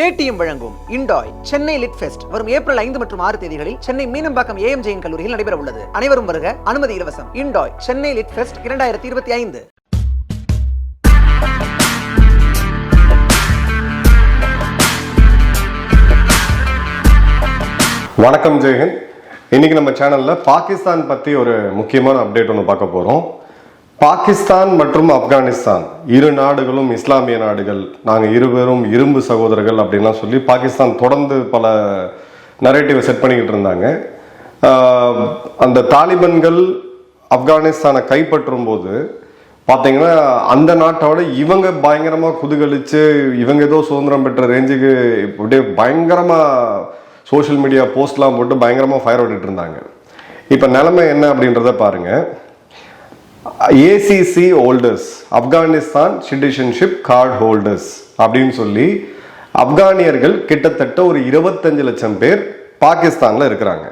Paytm வழங்கும் இண்டாய் Chennai lit fest. வரும் ஏப்ரல் ஐந்து மற்றும் ஆறு தேதிகளில் சென்னை மீனம்பாக்கம் ஏஎம் ஜெயின் கல்லூரியில் நடைபெற உள்ளது அனைவரும் வருக அனுமதி இலவசம். இண்டாய் சென்னை லிட் ஃபெஸ்ட் இரண்டாயிரத்தி இருபத்தி ஐந்து. வணக்கம் ஜெயஹிந்த். இன்னைக்கு நம்ம சேனல்ல பாகிஸ்தான் பத்தி ஒரு முக்கியமான அப்டேட் ஒன்று பார்க்க போறோம். பாகிஸ்தான் மற்றும் ஆப்கானிஸ்தான் இரு நாடுகளும் இஸ்லாமிய நாடுகள். நாங்கள் இருவரும் இரும்பு சகோதரர்கள் அப்படின்லாம் சொல்லி பாகிஸ்தான் தொடர்ந்து பல நரேட்டிவை செட் பண்ணிக்கிட்டு இருந்தாங்க. அந்த தாலிபன்கள் ஆப்கானிஸ்தானை கைப்பற்றும் போது பார்த்தீங்கன்னா அந்த நாட்டோட இவங்க பயங்கரமாக குதுகலிச்சு இவங்க ஏதோ சுதந்திரம் பெற்ற ரேஞ்சுக்கு அப்படியே பயங்கரமாக சோஷியல் மீடியா போஸ்ட்லாம் போட்டு பயங்கரமாக ஃபயர் விட்டுட்டு இருந்தாங்க. இப்போ நிலைமை என்ன அப்படின்றத பாருங்கள் ACC holders Afghanistan citizenship card holders அப்படின்னு சொல்லி ஆப்கானியர்கள் கிட்டத்தட்ட ஒரு இருபத்தஞ்சு லட்சம் பேர் பாகிஸ்தானில் இருக்கிறாங்க.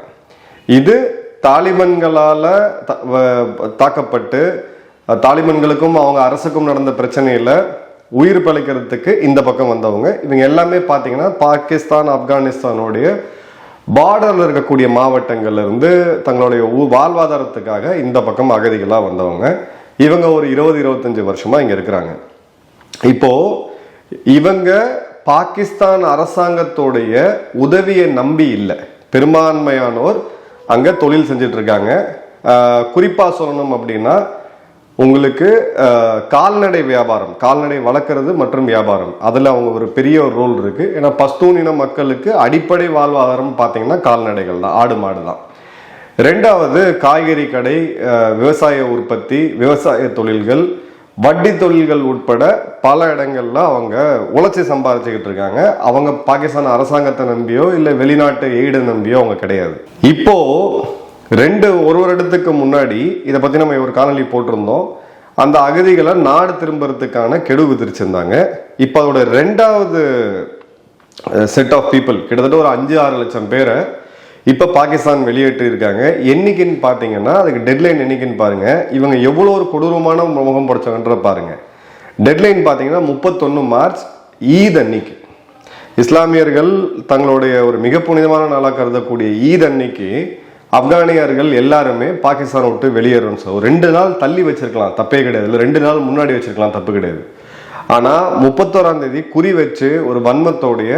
இது தாலிபன்களால் த- வ- தாக்கப்பட்டு தாலிபன்களுக்கும் அவங்க அரசுக்கும் நடந்த பிரச்சனையில் உயிர் பிழைக்கிறதுக்கு இந்த பக்கம் வந்தவங்க. இவங்க எல்லாமே பார்த்தீங்கன்னா பாகிஸ்தான் ஆப்கானிஸ்தானுடைய பார்டரில் இருக்கக்கூடிய மாவட்டங்கள்லேருந்து தங்களுடைய ஊ- வாழ்வாதாரத்துக்காக இந்த பக்கம் அகதிகளாக வந்தவங்க. இவங்க ஒரு இருபது இருபத்தஞ்சி வருஷமாக இங்கே இருக்கிறாங்க. இப்போ இவங்க பாகிஸ்தான் அரசாங்கத்தோடைய உதவியை நம்பி இல்லை. பெரும்பான்மையானோர் அங்கே தொழில் செஞ்சிட்ருக்காங்க. குறிப்பாக சொல்லணும் அப்படின்னா உங்களுக்கு கால்நடை வியாபாரம் கால்நடை வளர்க்குறது மற்றும் வியாபாரம். அதில் அவங்க ஒரு பெரிய ஒரு ரோல் இருக்குது ஏன்னா பஸ்தூனின மக்களுக்கு அடிப்படை வாழ்வாதாரம் பார்த்தீங்கன்னா கால்நடைகள் தான் ஆடு மாடு தான். ரெண்டாவது காய்கறி கடை விவசாய உற்பத்தி விவசாய தொழில்கள் வட்டி தொழில்கள் உட்பட பல இடங்கள்ல அவங்க உழைச்சி சம்பாதிச்சுக்கிட்டு இருக்காங்க. அவங்க பாகிஸ்தான் அரசாங்கத்தை நம்பியோ இல்லை வெளிநாட்டு எய்டை நம்பியோ அவங்க கிடையாது. இப்போது ரெண்டு ஒரு வருடத்துக்கு முன்னாடி இதை பற்றி நம்ம ஒரு காணொலி போட்டிருந்தோம். அந்த அகதிகளை நாடு திரும்புறதுக்கான கெடு விதிச்சிருந்தாங்க. இப்போ அதோட ரெண்டாவது செட் ஆஃப் பீப்புள் கிட்டத்தட்ட ஒரு அஞ்சு ஆறு லட்சம் பேரை இப்போ பாகிஸ்தான் வெளியேற்றிருக்காங்க என்னைக்குன்னு பார்த்தீங்கன்னா அதுக்கு டெட்லைன் என்னைக்குன்னு பாருங்கள் இவங்க எவ்வளோ ஒரு கொடூரமான முகம் படைச்சவங்கன்ற பாருங்கள் டெட்லைன் பார்த்தீங்கன்னா முப்பத்தொன்று மார்ச் ஈத் அன்னைக்கு. இஸ்லாமியர்கள் தங்களுடைய ஒரு மிக புனிதமான நாளாக கருதக்கூடிய ஈத் அன்னைக்கு ஆப்கானியர்கள் எல்லாருமே பாகிஸ்தான் விட்டு வெளியேறணும் சார் ரெண்டு நாள் தள்ளி வச்சிருக்கலாம். தப்பே கிடையாது. இல்லை ரெண்டு நாள் முன்னாடி வச்சிருக்கலாம். தப்பு கிடையாது. ஆனால் முப்பத்தோராம் தேதி குறி வச்சு ஒரு வன்மத்தோடைய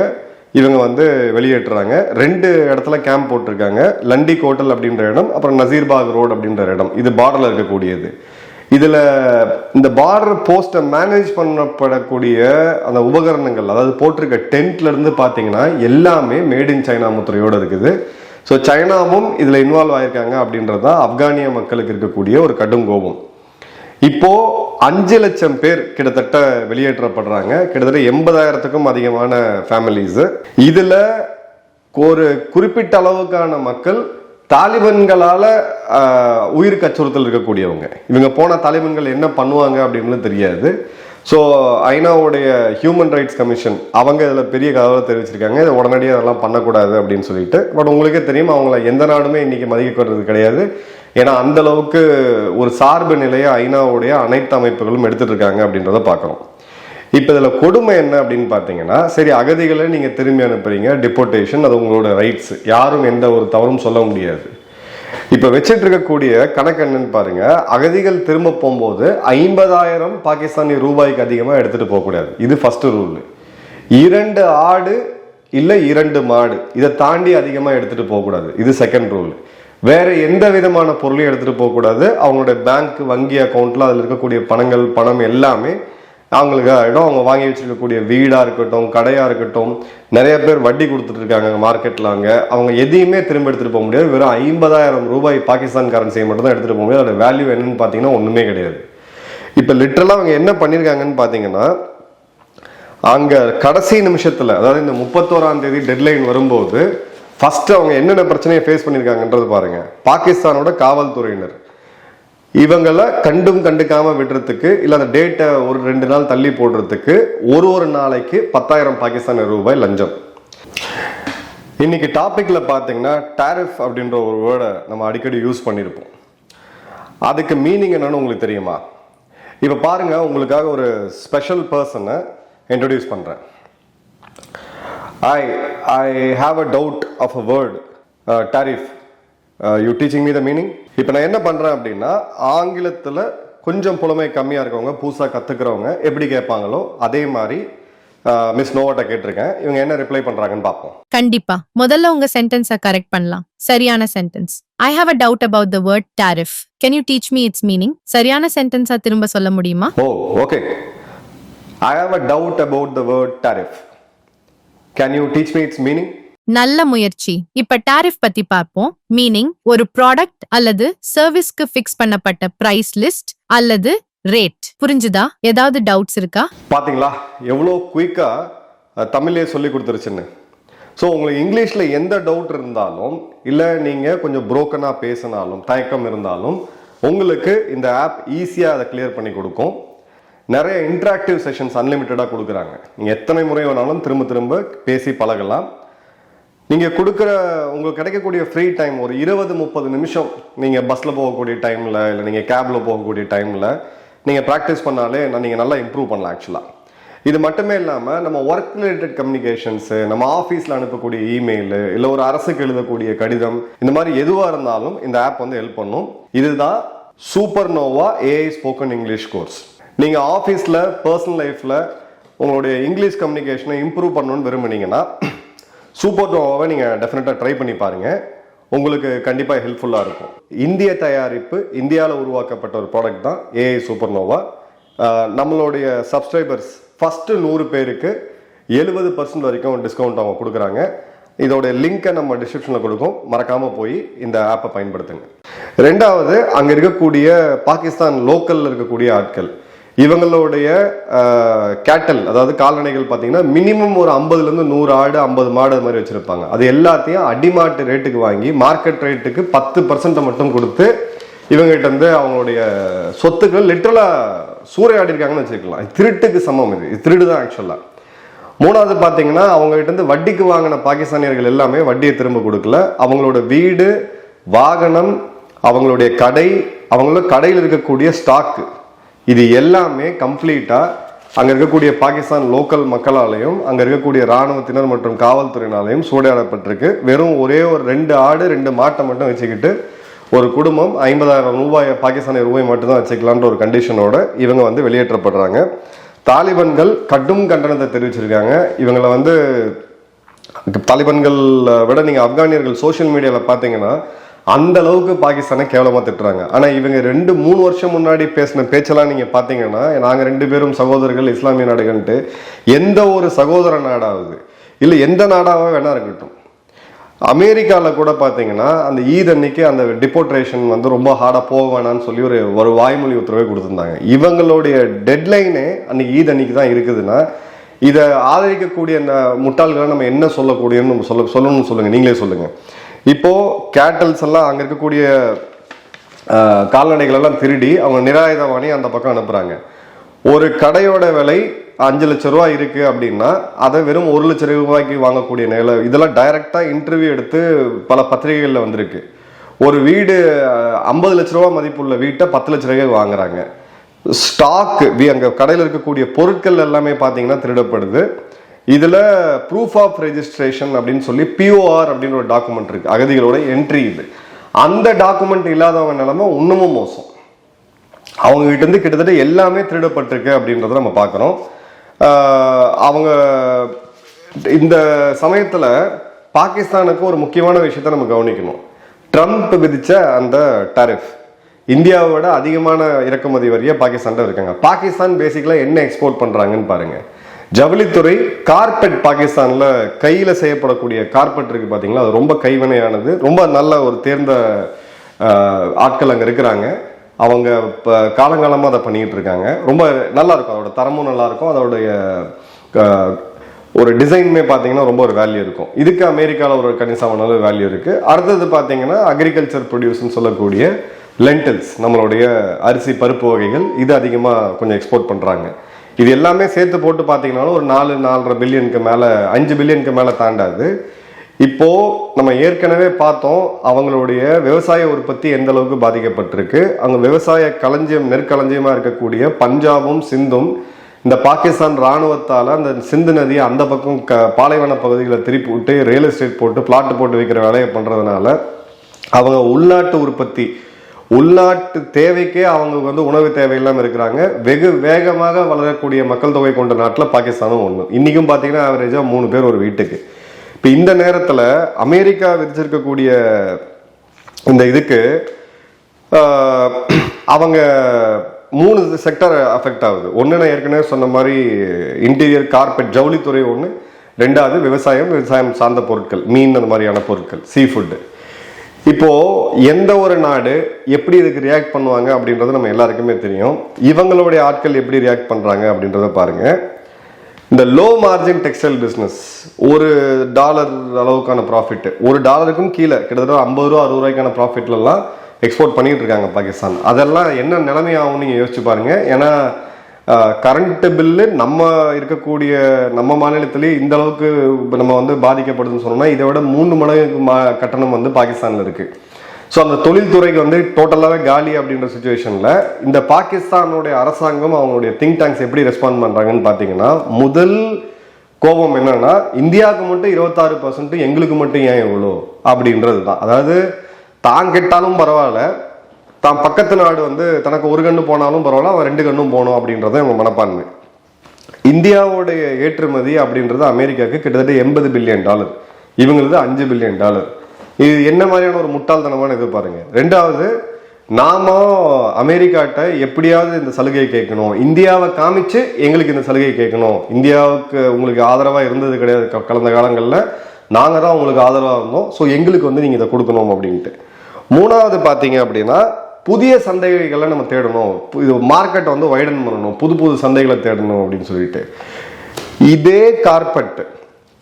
இவங்க வந்து வெளியேற்றுறாங்க. ரெண்டு இடத்துல கேம்ப் போட்டிருக்காங்க. லண்டி கோட்டல் அப்படின்ற இடம் அப்புறம் நசீர்பாக் ரோடு அப்படின்ற இடம். இது பார்டரில் இருக்கக்கூடியது. இதில் இந்த பார்டர் போஸ்ட்டை மேனேஜ் பண்ணப்படக்கூடிய அந்த உபகரணங்கள் அதாவது போட்டிருக்க டென்ட்லேருந்து பார்த்தீங்கன்னா எல்லாமே மேட் இன் சைனா முத்திரையோடு இருக்குது. ஸோ சைனாவும் இதில் இன்வால்வ் ஆயிருக்காங்க அப்படின்றது தான் ஆப்கானிய மக்களுக்கு இருக்கக்கூடிய ஒரு கடும் கோபம். இப்போ அஞ்சு லட்சம் பேர் கிட்டத்தட்ட வெளியேற்றப்படுறாங்க. கிட்டத்தட்ட எண்பதாயிரத்துக்கும் அதிகமான ஃபேமிலிஸ் இதில் ஒரு குறிப்பிட்ட அளவுக்கான மக்கள் தாலிபன்களால் உயிருக்கு அச்சுறுத்தல் இருக்கக்கூடியவங்க. இவங்க போன தாலிபன்கள் என்ன பண்ணுவாங்க அப்படின்னு தெரியாது. ஸோ ஐநாவுடைய ஹியூமன் ரைட்ஸ் கமிஷன் அவங்க இதில் பெரிய கதவை தெரிவிச்சிருக்காங்க. இதை உடனடியாக அதெல்லாம் பண்ணக்கூடாது அப்படின்னு சொல்லிட்டு. பட் உங்களுக்கே தெரியும் அவங்கள எந்த நாடுமே இன்றைக்கி மதிக்கப்படுறது கிடையாது. ஏன்னா அந்த அளவுக்கு ஒரு சார்பு நிலையை ஐநாவுடைய அனைத்து அமைப்புகளும் எடுத்துகிட்டு இருக்காங்க அப்படின்றத பார்க்குறோம். இப்போ இதில் கொடுமை என்ன அப்படின்னு பார்த்தீங்கன்னா சரி அகதிகளை நீங்கள் திரும்பி அனுப்புறீங்க டிபோர்டேஷன் அது உங்களோட ரைட்ஸ் யாரும் எந்த ஒரு தவறும் சொல்ல முடியாது. இப்போ வச்சுட்டு இருக்கக்கூடிய கணக்கு என்னன்னு பாருங்க. அகதிகள் திரும்ப போகும்போது ஐம்பதாயிரம் பாகிஸ்தானி ரூபாய்க்கு அதிகமாக எடுத்துட்டு போகக்கூடாது. இது ஃபர்ஸ்ட் ரூல் இரண்டு ஆடு இல்லை இரண்டு மாடு. இதை தாண்டி அதிகமாக எடுத்துட்டு போகக்கூடாது. இது செகண்ட் ரூல் வேற எந்த விதமான பொருளையும் எடுத்துட்டு போகக்கூடாது. அவங்களுடைய பேங்க் வங்கி அக்கௌண்ட்ல அதில் இருக்கக்கூடிய பணங்கள் பணம் எல்லாமே அவங்களுக்கு இடம் அவங்க வாங்கி வச்சிருக்கக்கூடிய வீடாக இருக்கட்டும் கடையாக இருக்கட்டும் நிறைய பேர் வட்டி கொடுத்துட்டு இருக்காங்க மார்க்கெட்டில் அங்கே. அவங்க எதையுமே திரும்ப எடுத்துகிட்டு போக முடியாது. வெறும் ஐம்பதாயிரம் ரூபாய் பாகிஸ்தான் கரன்சியை மட்டும் தான் எடுத்துகிட்டு போக முடியாது. அதோட வேல்யூ என்னன்னு பார்த்தீங்கன்னா ஒன்றுமே கிடையாது. இப்போ லிட்டரலாக அவங்க என்ன பண்ணியிருக்காங்கன்னு பார்த்தீங்கன்னா அங்கே கடைசி நிமிஷத்தில் அதாவது இந்த முப்பத்தோராம் தேதி டெட்லைன் வரும்போது ஃபஸ்ட்டு அவங்க என்னென்ன பிரச்சனையை ஃபேஸ் பண்ணியிருக்காங்கன்றது பாருங்கள் பாகிஸ்தானோட காவல்துறையினர். இவங்களை கண்டும் கண்டுக்காமல் விடுறதுக்கு இல்லை அந்த டேட்டை ஒரு ரெண்டு நாள் தள்ளி போடுறதுக்கு ஒரு ஒரு நாளைக்கு பத்தாயிரம் பாகிஸ்தான ரூபாய் லஞ்சம். இன்னைக்கு டாப்பிக்கில் பார்த்தீங்கன்னா டாரிஃப் அப்படின்ற ஒரு வேர்டை நம்ம அடிக்கடி யூஸ் பண்ணியிருப்போம் அதுக்கு மீனிங் என்னன்னு உங்களுக்கு தெரியுமா? இப்போ பாருங்க உங்களுக்காக ஒரு ஸ்பெஷல் பர்சனை இன்ட்ரடியூஸ் பண்ணுறேன் I I have a doubt of a word tariff Uh, you teaching me the meaning? இப்போ நான் என்ன பண்றேன் அப்படின்னா ஆங்கிலத்துல கொஞ்சம் புலமை கம்மியா இருக்கவங்க புதுசா கத்துக்கிறவங்க எப்படி கேட்பாங்களோ அதே மாதிரி மிஸ் நோவட்ட கேட்டிருக்கேன். இவங்க என்ன ரிப்ளை பண்றாங்கன்னு பார்ப்போம். கண்டிப்பா. முதல்ல உங்க சென்டென்ஸ கரெக்ட் பண்ணலாம். சரியான sentence I have a doubt about the word tariff can you teach me its meaning சரியான சென்டென்ஸா திரும்ப சொல்ல முடியுமா? ஓ okay I have a doubt about the word tariff. Can you teach me its meaning நல்ல முயற்சி. இப்ப டாரிஃப் பத்தி பார்ப்போம். மீனிங் ஒரு ப்ராடக்ட் அல்லது சர்வீஸ்க்கு ஃபிக்ஸ் பண்ணப்பட்ட பிரைஸ் லிஸ்ட் அல்லது ரேட் புரிஞ்சுதா? ஏதாவது டவுட்ஸ் இருக்கா? பாத்தீங்களா? எவ்வளோ குயிக்காக தமிழே சொல்லி கொடுத்துருச்சுன்னு. ஸோ உங்களுக்கு இங்கிலீஷில் எந்த டவுட் இருந்தாலும் இல்லை நீங்கள் கொஞ்சம் புரோக்கனாக பேசினாலும் தயக்கம் இருந்தாலும் உங்களுக்கு இந்த ஆப் ஈஸியாக அதை கிளியர் பண்ணி கொடுக்கும். நிறைய இன்ட்ராக்டிவ் செஷன்ஸ் அன்லிமிட்டடாக கொடுக்குறாங்க. நீங்கள் எத்தனை முறை வேணாலும் திரும்ப திரும்ப பேசி பழகலாம். நீங்கள் கொடுக்குற உங்களுக்கு கிடைக்கக்கூடிய ஃப்ரீ டைம் ஒரு இருபது முப்பது நிமிஷம் நீங்கள் பஸ்ஸில் போகக்கூடிய டைமில் இல்லை நீங்கள் கேபில் போகக்கூடிய டைமில் நீங்கள் ப்ராக்டிஸ் பண்ணாலே நீங்கள் நல்லா இம்ப்ரூவ் பண்ணலாம் ஆக்சுவலாக இது மட்டுமே இல்லாமல் நம்ம ஒர்க் ரிலேட்டட் கம்யூனிகேஷன்ஸு நம்ம ஆஃபீஸில் அனுப்பக்கூடிய இமெயிலு இல்லை ஒரு அரசுக்கு எழுதக்கூடிய கடிதம் இந்த மாதிரி எதுவாக இருந்தாலும் இந்த ஆப் வந்து ஹெல்ப் பண்ணும். இதுதான் super Nova AI spoken English course நீங்கள் ஆஃபீஸில் பர்சனல் லைஃப்பில் உங்களுடைய இங்கிலீஷ் கம்யூனிகேஷனை இம்ப்ரூவ் பண்ணணும்னு விரும்புனீங்கன்னா சூப்பர் நோவாவை நீங்கள் டெஃபினட்டாக ட்ரை பண்ணி பாருங்கள் உங்களுக்கு கண்டிப்பாக ஹெல்ப்ஃபுல்லாக இருக்கும். இந்திய தயாரிப்பு இந்தியாவில் உருவாக்கப்பட்ட ஒரு ப்ராடக்ட் தான் ஏஐ சூப்பர் நோவா நம்மளுடைய சப்ஸ்கிரைபர்ஸ் ஃபஸ்ட்டு நூறு பேருக்கு எழுபது பர்சன்ட் வரைக்கும் டிஸ்கவுண்ட் அவங்க கொடுக்குறாங்க. இதோட லிங்க்கை நம்ம டிஸ்கிரிப்ஷனில் கொடுக்கும். மறக்காமல் போய் இந்த ஆப்பை பயன்படுத்துங்க. ரெண்டாவது அங்கே இருக்கக்கூடிய பாகிஸ்தான் லோக்கலில் இருக்கக்கூடிய ஆட்கள். இவங்களுடைய கேட்டல் அதாவது கால்நடைகள் பார்த்தீங்கன்னா மினிமம் ஒரு ஐம்பதுலேருந்து நூறு ஆடு ஐம்பது மாடு அது மாதிரி வச்சுருப்பாங்க. அது எல்லாத்தையும் அடிமாட்டு ரேட்டுக்கு வாங்கி மார்க்கெட் ரேட்டுக்கு பத்து பர்சன்ட்டை மட்டும் கொடுத்து இவங்ககிட்ட வந்து அவங்களுடைய சொத்துக்கள் லிட்டரலாக சூறையாடி இருக்காங்கன்னு வச்சுக்கலாம். திருட்டுக்கு சமம் இது. திருடு தான் ஆக்சுவலாக மூணாவது பார்த்தீங்கன்னா அவங்ககிட்ட இருந்து வட்டிக்கு வாங்கின பாகிஸ்தானியர்கள் எல்லாமே வட்டியை திரும்ப கொடுக்கல. அவங்களோட வீடு வாகனம் அவங்களுடைய கடை அவங்களோட கடையில் இருக்கக்கூடிய ஸ்டாக்கு இது எல்லாமே கம்ப்ளீட்டாக அங்கே இருக்கக்கூடிய பாகிஸ்தான் லோக்கல் மக்களாலையும் அங்கே இருக்கக்கூடிய இராணுவத்தினர் மற்றும் காவல்துறையினாலையும் சூடையாடப்பட்டிருக்கு வெறும் ஒரே ஒரு ரெண்டு ஆடு ரெண்டு மாட்டை மட்டும் வச்சுக்கிட்டு ஒரு குடும்பம் ஐம்பதாயிரம் ரூபாய் பாகிஸ்தானிய ரூபாய் மட்டும்தான் வச்சுக்கலான்ற ஒரு கண்டிஷனோட இவங்க வந்து வெளியேற்றப்படுறாங்க. தாலிபன்கள் கடும் கண்டனத்தை தெரிவிச்சிருக்காங்க. இவங்களை வந்து தாலிபன்கள் விட நீங்கள் ஆப்கானியர்கள் சோஷியல் மீடியாவில் பார்த்தீங்கன்னா அந்த அளவுக்கு பாகிஸ்தானை கேவலமாக திட்டுறாங்க. ஆனால் இவங்க ரெண்டு மூணு வருஷம் முன்னாடி பேசின பேச்செல்லாம் நீங்கள் பார்த்தீங்கன்னா நாங்கள் ரெண்டு பேரும் சகோதரர்கள் இஸ்லாமிய நாடுகள்ட்டு எந்த ஒரு சகோதர நாடாவது இல்லை எந்த நாடாக வேணா இருக்கட்டும். அமெரிக்காவில் கூட பார்த்தீங்கன்னா அந்த ஈத் அன்னைக்கு அந்த டிபோட்ரேஷன் வந்து ரொம்ப ஹார்டாக போக வேணாம்னு சொல்லி ஒரு ஒரு வாய்மொழி உத்தரவை கொடுத்துருந்தாங்க. இவங்களுடைய டெட்லைனே அன்னைக்கு ஈத் அன்னைக்கு தான் இருக்குதுன்னா இதை ஆதரிக்கக்கூடிய அந்த முட்டாள்களை நம்ம என்ன சொல்லக்கூடியன்னு நம்ம சொல்ல சொல்லணும்னு சொல்லுங்கள் நீங்களே சொல்லுங்கள் இப்போ கேட்டல்ஸ் எல்லாம் அங்கே இருக்கக்கூடிய கால்நடைகள் எல்லாம் திருடி அவங்க நிராயுதவாணி அந்த பக்கம் அனுப்புகிறாங்க ஒரு கடையோட விலை அஞ்சு லட்ச ரூபா இருக்கு அப்படின்னா அதை வெறும் ஒரு லட்ச ரூபாய்க்கு வாங்கக்கூடிய நிலை இதெல்லாம் டைரக்டா இன்டர்வியூ எடுத்து பல பத்திரிகைகளில் வந்திருக்கு. ஒரு வீடு ஐம்பது லட்ச ரூபா மதிப்புள்ள வீட்டை பத்து லட்ச ரூபாய்க்கு வாங்குறாங்க. ஸ்டாக் அங்கே கடையில் இருக்கக்கூடிய பொருட்கள் எல்லாமே பார்த்தீங்கன்னா திருடப்படுது. இதில் ப்ரூஃப் ஆஃப் ரெஜிஸ்ட்ரேஷன் அப்படின்னு சொல்லி பிஓஆர் அப்படின்னு ஒரு டாக்குமெண்ட் இருக்குது அகதிகளோட என்ட்ரி இது. அந்த டாக்குமெண்ட் இல்லாதவங்க நிலமை இன்னமும் மோசம். அவங்க இருந்து கிட்டத்தட்ட எல்லாமே திருடப்பட்டிருக்கு அப்படின்றத நம்ம பார்க்குறோம். அவங்க இந்த சமயத்தில் பாகிஸ்தானுக்கு ஒரு முக்கியமான விஷயத்த நம்ம கவனிக்கணும். ட்ரம்ப் விதித்த அந்த டாரிஃப் இந்தியாவை விட அதிகமான இறக்குமதி வரியை பாகிஸ்தான்கிட்ட இருக்காங்க பாகிஸ்தான் பேசிக்கலாக என்ன எக்ஸ்போர்ட் பண்ணுறாங்கன்னு பாருங்கள் ஜவுளித்துறை கார்பெட் பாகிஸ்தானில் கையில் செய்யப்படக்கூடிய கார்பெட் இருக்குது பார்த்தீங்களா அது ரொம்ப கைவினையானது. ரொம்ப நல்ல ஒரு தேர்ந்த ஆட்கள் அங்கே இருக்கிறாங்க. அவங்க இப்போ காலங்காலமாக அதை பண்ணிக்கிட்டு இருக்காங்க. ரொம்ப நல்லா இருக்கும். அதோட தரமும் நல்லா இருக்கும். அதோடைய ஒரு டிசைனுமே பார்த்தீங்கன்னா ரொம்ப ஒரு வேல்யூ இருக்கும். இதுக்கு அமெரிக்காவில் ஒரு கணிசமான வேல்யூ இருக்குது அடுத்தது பார்த்தீங்கன்னா அக்ரிகல்ச்சர் ப்ரொடியூஸ்னு சொல்லக்கூடிய லென்டில்ஸ் நம்மளுடைய அரிசி பருப்பு வகைகள். இது அதிகமாக கொஞ்சம் எக்ஸ்போர்ட் பண்ணுறாங்க இது எல்லாமே சேர்த்து போட்டு பார்த்தீங்கன்னாலும் ஒரு நாலு நாலரை பில்லியனுக்கு மேலே அஞ்சு பில்லியனுக்கு மேலே தாண்டாது. இப்போ நம்ம ஏற்கனவே பார்த்தோம் அவங்களுடைய விவசாய உற்பத்தி எந்த அளவுக்கு பாதிக்கப்பட்டிருக்கு. அங்கே விவசாய களஞ்சியம் நெற்களஞ்சியமாக இருக்கக்கூடிய பஞ்சாபும் சிந்தும் இந்த பாகிஸ்தான் இராணுவத்தால் அந்த சிந்து நதியை அந்த பக்கம் க பாலைவன பகுதிகளை திருப்பி விட்டு ரியல் எஸ்டேட் போட்டு பிளாட் போட்டு வைக்கிற வேலையை பண்ணுறதுனால அவங்க உள்நாட்டு உற்பத்தி உள்நாட்டு தேவைக்கே அவங்க வந்து உணவு தேவையில்லாமல் இருக்கிறாங்க. வெகு வேகமாக வளரக்கூடிய மக்கள் தொகை கொண்ட நாட்டில் பாகிஸ்தானும் ஒன்று இன்றைக்கும் பார்த்தீங்கன்னா ஆவரேஜாக மூணு பேர் ஒரு வீட்டுக்கு. இப்போ இந்த நேரத்தில் அமெரிக்கா விதிச்சிருக்கக்கூடிய இந்த இதுக்கு அவங்க மூணு செக்டர் அஃபெக்ட் ஆகுது. ஒன்று நான் ஏற்கனவே சொன்ன மாதிரி இன்டீரியர் கார்பெட் ஜவுளித்துறை ஒன்று ரெண்டாவது விவசாயம் விவசாயம் சார்ந்த பொருட்கள் மீன் அந்த மாதிரியான பொருட்கள் சீ ஃபுட்டு இப்போ எந்த ஒரு நாடு எப்படி இதுக்கு ரியாக்ட் பண்ணுவாங்க அப்படின்றது நம்ம எல்லாருக்குமே தெரியும். இவங்களுடைய ஆட்கள் எப்படி ரியாக்ட் பண்றாங்க அப்படின்றத பாருங்க. இந்த லோ மார்ஜின் டெக்ஸ்டைல் பிஸ்னஸ் ஒரு டாலர் அளவுக்கான ப்ராஃபிட் ஒரு டாலருக்கும் கீழே கிட்டத்தட்ட ஐம்பது ரூபா அறுபது ரூபாய்க்கான ப்ராஃபிட்லலாம் எக்ஸ்போர்ட் பண்ணிட்டு இருக்காங்க பாகிஸ்தான். அதெல்லாம் என்ன நிலைமை ஆகும்னு நீங்கள் யோசிச்சு பாருங்க. ஏன்னா கரண்ட் பில்லு நம்ம இருக்கக்கூடிய நம்ம மாநிலத்திலேயே இந்த அளவுக்கு நம்ம வந்து பாதிக்கப்படுதுன்னு சொன்னோம்னா இதை விட மூணு மடங்கு மா கட்டணம் வந்து பாகிஸ்தானில் இருக்கு. ஸோ அந்த தொழில்துறைக்கு வந்து டோட்டலாகவே காலி அப்படின்ற சுச்சுவேஷனில் இந்த பாகிஸ்தானுடைய அரசாங்கம் அவங்களுடைய திங்க் டேங்க்ஸ் எப்படி ரெஸ்பாண்ட் பண்ணுறாங்கன்னு பார்த்தீங்கன்னா முதல் கோபம் என்னன்னா இந்தியாவுக்கு மட்டும் இருபத்தாறு பர்சன்ட் எங்களுக்கு மட்டும் ஏன் இவ்வளோ அப்படின்றது தான் அதாவது தான் கெட்டாலும் பரவாயில்ல தான் பக்கத்து நாடு வந்து தனக்கு ஒரு கண்ணு போனாலும் பரவாயில்ல அவன் ரெண்டு கண்ணும் போகணும் அப்படின்றது அவங்க மனப்பான்மை. இந்தியாவுடைய ஏற்றுமதி அப்படின்றது அமெரிக்காவுக்கு கிட்டத்தட்ட எண்பது பில்லியன் டாலர். இவங்களது அஞ்சு பில்லியன் டாலர். இது என்ன மாதிரியான ஒரு முட்டாள்தனமான இது பாருங்க. ரெண்டாவது நாம அமெரிக்காட்ட எப்படியாவது இந்த சலுகையை கேட்கணும். இந்தியாவை காமிச்சு எங்களுக்கு இந்த சலுகையை கேட்கணும். இந்தியாவுக்கு உங்களுக்கு ஆதரவாக இருந்தது கிடையாது க- கடந்த காலங்களில். நாங்கள் தான் உங்களுக்கு ஆதரவாக இருந்தோம். ஸோ எங்களுக்கு வந்து நீங்கள் இதை கொடுக்கணும் அப்படின்ட்டு. மூணாவது பார்த்தீங்க அப்படின்னா புதிய சந்தைகளை நம்ம தேடணும். இது மார்க்கெட்டை வந்து வைடன் பண்ணணும். புது புது சந்தைகளை தேடணும் அப்படின்னு சொல்லிட்டு. இதே கார்பெட்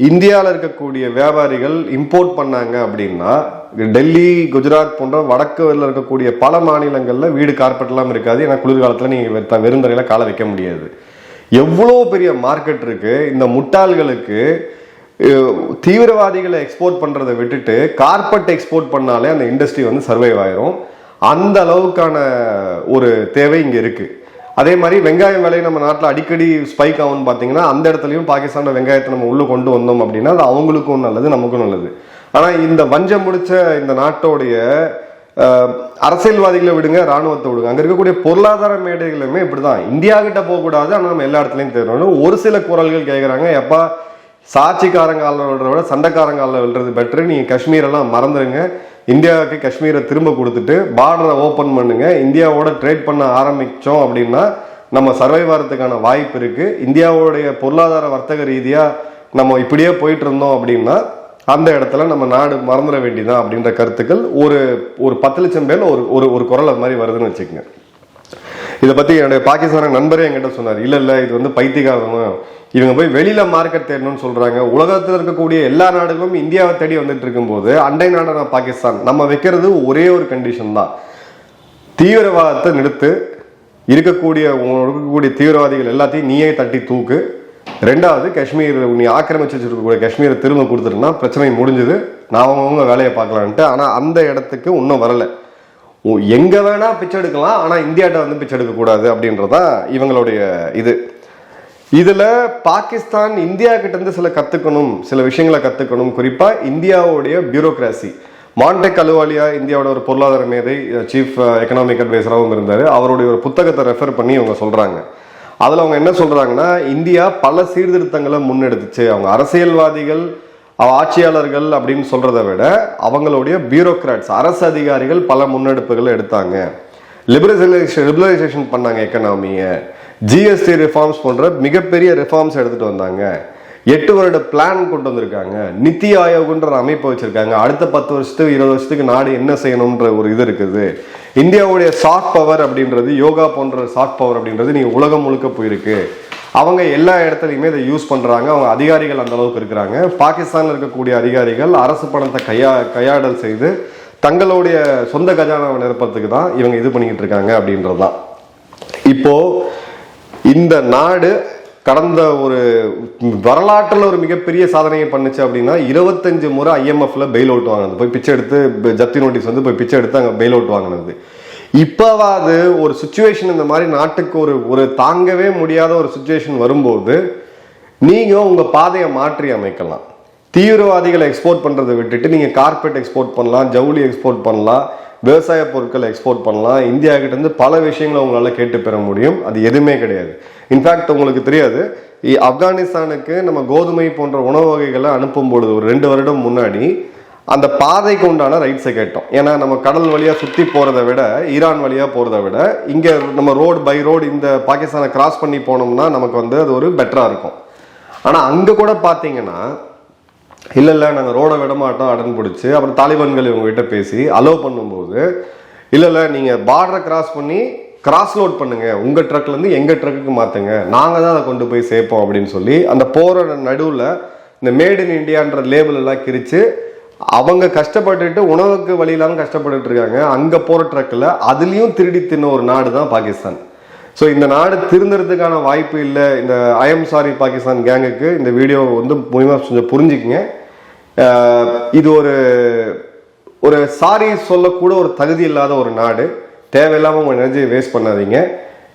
இந்தியாவில் இருக்கக்கூடிய வியாபாரிகள் இம்போர்ட் பண்ணாங்க அப்படின்னா டெல்லி குஜராத் போன்ற வடக்குல இருக்கக்கூடிய பல மாநிலங்களில் வீடு கார்பெட்லாம் இருக்காது. ஏன்னா குளிர்காலத்தில் நீங்கள் வெறுந்தரையில் கால வைக்க முடியாது. எவ்வளோ பெரிய மார்க்கெட் இருக்கு. இந்த முட்டாள்களுக்கு தீவிரவாதிகளை எக்ஸ்போர்ட் பண்ணுறதை விட்டுட்டு கார்பெட் எக்ஸ்போர்ட் பண்ணாலே அந்த இண்டஸ்ட்ரி வந்து சர்வைவ் ஆயிரும். அந்த அளவுக்கான ஒரு தேவை இங்கே இருக்குது அதே மாதிரி வெங்காயம் விலை நம்ம நாட்டில் அடிக்கடி ஸ்பைக் ஆகும்னு பார்த்தீங்கன்னா அந்த இடத்துலையும் பாகிஸ்தானோட வெங்காயத்தை நம்ம உள்ளே கொண்டு வந்தோம் அப்படின்னா அது அவங்களுக்கும் நல்லது நமக்கும் நல்லது. ஆனால் இந்த வஞ்சம் முடிச்ச இந்த நாட்டோடைய அரசியல்வாதிகளை விடுங்க ராணுவத்தை விடுங்க. அங்கே இருக்கக்கூடிய பொருளாதார மேடைகளுமே இப்படிதான். இந்தியா கிட்ட போகக்கூடாது ஆனால் நம்ம எல்லா இடத்துலையும் தேடணும். ஒரு சில குரல்கள் கேட்குறாங்க எப்பா சாட்சிக்காரங்கால விடுறத விட சண்டைக்காரங்கால விழுறது பெட்ரு நீங்கள் காஷ்மீரெல்லாம் மறந்துடுங்க இந்தியாவுக்கு காஷ்மீரை திரும்ப கொடுத்துட்டு பார்டரை ஓப்பன் பண்ணுங்கள் இந்தியாவோட ட்ரேட் பண்ண ஆரம்பித்தோம் அப்படின்னா நம்ம சர்வைவ் ஆகிறதுக்கான வாய்ப்பு இருக்குது இந்தியாவுடைய பொருளாதார வர்த்தக ரீதியாக நம்ம இப்படியே போயிட்டு இருந்தோம் அப்படின்னா அந்த இடத்துல நம்ம நாடு மறந்துட வேண்டியதான் அப்படின்ற கருத்துக்கள் ஒரு ஒரு பத்து லட்சம் பேர் ஒரு ஒரு ஒரு குரல் அது மாதிரி வருதுன்னு வச்சுக்கோங்க. இதை பற்றி என்னுடைய பாகிஸ்தான நண்பரே என்கிட்ட சொன்னார். இல்லை இல்லை இது வந்து பைத்தியகாரம்? இவங்க போய் வெளியில் மார்க்கெட் தேடணும்னு சொல்கிறாங்க உலகத்தில் இருக்கக்கூடிய எல்லா நாடுகளும் இந்தியாவை தேடி வந்துட்டு இருக்கும்போது அண்டை நாடான பாகிஸ்தான் நம்ம வைக்கிறது ஒரே ஒரு கண்டிஷன் தான். தீவிரவாதத்தை நிறுத்து இருக்கக்கூடிய இருக்கக்கூடிய தீவிரவாதிகள் எல்லாத்தையும் நீயே தட்டி தூக்கு. ரெண்டாவது காஷ்மீர் நீ ஆக்கிரமிச்சு வச்சிருக்கக்கூடிய காஷ்மீரை திரும்ப கொடுத்துருன்னா பிரச்சனை முடிஞ்சது. நான் அவங்கவுங்க வேலையை பார்க்கலான்ட்டு. ஆனால் அந்த இடத்துக்கு இன்னும் வரலை. எங்கே வேணால் பிச்சை எடுக்கலாம் ஆனால் இந்தியாட்ட வந்து பிச்சை எடுக்கக்கூடாது அப்படின்றதான் இவங்களுடைய இது. இதில் பாகிஸ்தான் இந்தியா கிட்டேருந்து சில கற்றுக்கணும் சில விஷயங்களை கற்றுக்கணும் குறிப்பாக இந்தியாவுடைய பியூரோக்ராசி மாண்டெக் அலுவாலியா இந்தியாவோட ஒரு பொருளாதார மேதை சீஃப் எக்கனாமிக் அட்வைசராகவும் இருந்தார். அவருடைய ஒரு புத்தகத்தை ரெஃபர் பண்ணி அவங்க சொல்கிறாங்க அதில் அவங்க என்ன சொல்கிறாங்கன்னா இந்தியா பல சீர்திருத்தங்களை முன்னெடுத்துச்சு. அவங்க அரசியல்வாதிகள் ஆட்சியாளர்கள் அப்படின்னு சொல்கிறத விட அவங்களுடைய பியூரோக்ராட்ஸ் அரசு அதிகாரிகள் பல முன்னெடுப்புகளை எடுத்தாங்க. லிபரலைசேஷன் லிபரலைசேஷன் பண்ணாங்க எக்கனாமியை ஜிஎஸ்டி ரிஃபார்ம்ஸ் போன்ற மிகப்பெரிய ரிஃபார்ம்ஸ் எடுத்துகிட்டு வந்தாங்க. எட்டு வருட பிளான் கொண்டு வந்திருக்காங்க. நித்தி ஆயோக்ன்ற அமைப்பு வச்சுருக்காங்க. அடுத்த பத்து வருஷத்துக்கு இருபது வருஷத்துக்கு நாடு என்ன செய்யணுன்ற ஒரு இது இருக்குது. இந்தியாவுடைய சாஃப்ட் பவர் அப்படின்றது யோகா போன்ற சாஃப்ட் பவர் அப்படின்றது நீங்கள் உலகம் முழுக்க போயிருக்கு. அவங்க எல்லா இடத்துலையுமே இதை யூஸ் பண்ணுறாங்க அவங்க அதிகாரிகள் அந்த அளவுக்கு இருக்கிறாங்க. பாகிஸ்தானில் இருக்கக்கூடிய அதிகாரிகள் அரசு பணத்தை கையா கையாடல் செய்து தங்களுடைய சொந்த கஜானாவை நிரப்புறதுக்கு தான் இவங்க இது பண்ணிக்கிட்டு இருக்காங்க அப்படின்றது தான் இப்போது இந்த நாடு கடந்த ஒரு வரலாற்றில் ஒரு மிகப்பெரிய சாதனையை பண்ணுச்சு அப்படின்னா இருபத்தஞ்சு முறை ஐஎம்எஃப்ல பெயில் அவுட் வாங்கினது. போய் பிச்சை எடுத்து ஜத்தி ஜப்தி நோட்டீஸ் வந்து போய் பிச்சை எடுத்து அங்கே பெயில் அவுட் வாங்கினது. இப்போவாது ஒரு சுச்சுவேஷன் இந்த மாதிரி நாட்டுக்கு ஒரு ஒரு தாங்கவே முடியாத ஒரு சுச்சுவேஷன் வரும்போது நீங்கள் உங்கள் பாதையை மாற்றி அமைக்கலாம். தீவிரவாதிகளை எக்ஸ்போர்ட் பண்ணுறதை விட்டுட்டு நீங்கள் கார்பெட் எக்ஸ்போர்ட் பண்ணலாம் ஜவுளி எக்ஸ்போர்ட் பண்ணலாம் விவசாய பொருட்களை எக்ஸ்போர்ட் பண்ணலாம். இந்தியா பல விஷயங்களை உங்களால் கேட்டு பெற முடியும். அது எதுவுமே கிடையாது. இன்ஃபேக்ட் உங்களுக்கு தெரியாது. ஆப்கானிஸ்தானுக்கு நம்ம கோதுமை போன்ற உணவு வகைகளை அனுப்பும் பொழுது ஒரு ரெண்டு வருடம் முன்னாடி அந்த பாதைக்கு உண்டான ரைட்ஸை கேட்டோம். ஏன்னா நம்ம கடல் வழியாக சுற்றி போகிறத விட ஈரான் வழியாக போகிறத விட இங்கே நம்ம ரோடு பை ரோடு இந்த பாகிஸ்தானை கிராஸ் பண்ணி போனோம்னா நமக்கு வந்து அது ஒரு பெட்டராக இருக்கும். ஆனால் அங்கே கூட பார்த்தீங்கன்னா இல்லை இல்லை நாங்கள் ரோடை விட மாட்டோம் அடன் பிடிச்சி. அப்புறம் தாலிபான்கள் இவங்ககிட்ட பேசி அலோவ் பண்ணும்போது இல்லை இல்லை நீங்கள் பார்டரை கிராஸ் பண்ணி கிராஸ் லோட் பண்ணுங்க. உங்கள் ட்ரக்லேருந்து எங்கள் ட்ரக்குக்கு மாற்றுங்க நாங்கள் தான் அதை கொண்டு போய் சேர்ப்போம் அப்படின்னு சொல்லி அந்த போகிற நடுவில் இந்த மேட் இன் இந்தியான்ற லேபிள் எல்லாம் கிரிச்சு அவங்க கஷ்டப்பட்டுட்டு உணவுக்கு வழி இல்லாமல் கஷ்டப்பட்டுட்டு இருக்காங்க. அங்கே போகிற ட்ரக்கில் அதுலேயும் திருடி தின்ன ஒரு நாடு தான் பாகிஸ்தான். ஸோ இந்த நாடு திருந்துறதுக்கான வாய்ப்பு இல்லை. இந்த ஐஎம் சாரி பாகிஸ்தான் கேங்குக்கு இந்த வீடியோ வந்து மூலிமா கொஞ்சம் புரிஞ்சுக்குங்க. இது ஒரு ஒரு சாரி சொல்லக்கூட ஒரு தகுதி இல்லாத ஒரு நாடு. தேவையில்லாம உங்கள் எனர்ஜியை வேஸ்ட் பண்ணாதீங்க.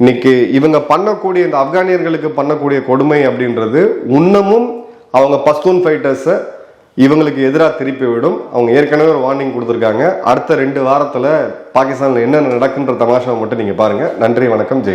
இன்னைக்கு இவங்க பண்ணக்கூடிய இந்த ஆப்கானியர்களுக்கு பண்ணக்கூடிய கொடுமை அப்படின்றது இன்னமும் அவங்க பஸ்தூன் ஃபைட்டர்ஸை இவங்களுக்கு எதிராக திருப்பி விடும். அவங்க ஏற்கனவே ஒரு வார்னிங் கொடுத்துருக்காங்க. அடுத்த ரெண்டு வாரத்தில் பாகிஸ்தானில் என்ன நடக்குன்ற தமாஷாவை மட்டும் நீங்கள் பாருங்கள் நன்றி வணக்கம் ஜெய்